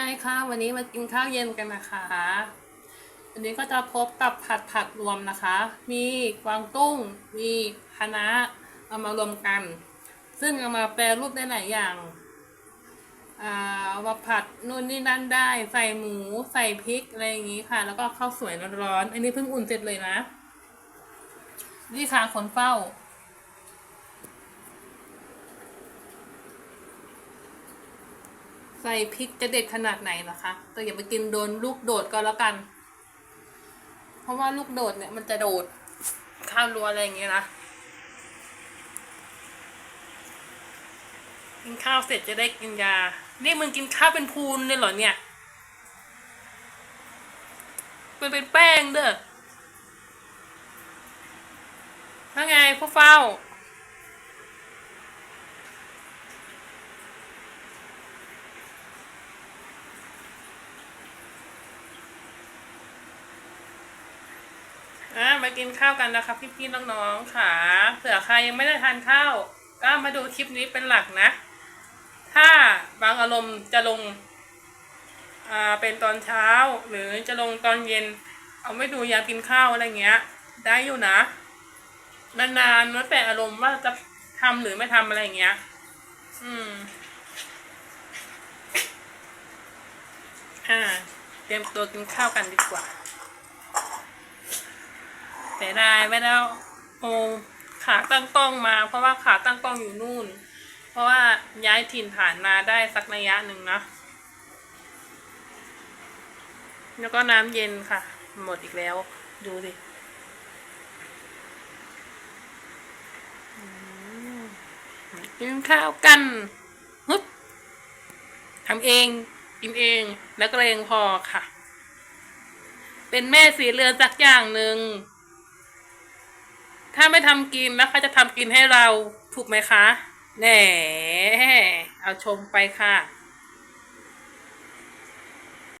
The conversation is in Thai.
ไงคะวันนี้มากินข้าวเย็นกันนะคะ วันนี้ก็จะพบกับผัดผักรวมนะคะ มีกวางตุ้ง มีคะน้าเอามารวมกัน ซึ่งเอามาแปรรูปได้หลายอย่างอ่าเอามาผัดนู่นนี่นั่นได้ ใส่หมูใส่พริกอะไรอย่างนี้ค่ะ แล้วก็ข้าวสวยร้อนๆอันนี้เพิ่งอุ่นเสร็จเลยนะ นี่ค่ะคนเฝ้า ใส่พริกจะเด็ดขนาดไหนนะคะ แต่อย่าไปกินโดนลูกโดดก็แล้วกัน เพราะว่าลูกโดดเนี่ยมันจะโดดข้าวรัวอะไรอย่างเงี้ยนะกินข้าวเสร็จจะได้กินยา นี่มึงกินข้าวเป็นพูนเลยเหรอเนี่ยเป็นเป็นแป้งเด้อถ้าไงพวกเฝ้า อะมากินข้าวกันนะคะพี่ๆน้องๆค่ะเผื่อใครยังไม่ได้ทานข้าว ก็มาดูคลิปนี้เป็นหลักนะ ถ้าบางอารมณ์จะลงอ่าเป็นตอนเช้า หรือจะลงตอนเย็น เอาไม่ดูยามกินข้าวอะไรเงี้ย ได้อยู่นะ นานๆแล้วแต่อารมณ์ว่าจะทำหรือไม่ทำอะไรเงี้ย อืม อ่า เตรียมตัวกินข้าวกันดีกว่า สียดายไม่ได้เอาโอขาตั้งกล้องมา เพราะว่าขาตั้งกล้องอยู่นู่น เพราะว่าย้ายถิ่นฐานมาได้สักระยะหนึ่งนะ แล้วก็น้ำเย็นค่ะ หมดอีกแล้วดูสิกินข้าวกันฮึบทำเอง กินเองแล้วก็เองพอค่ะ เป็นแม่สีเรือนสักอย่างหนึ่ง ถ้าไม่ทำกินแล้วใครจะทำกินให้เราถูกไหมคะแหน่เอาชมไปค่ะ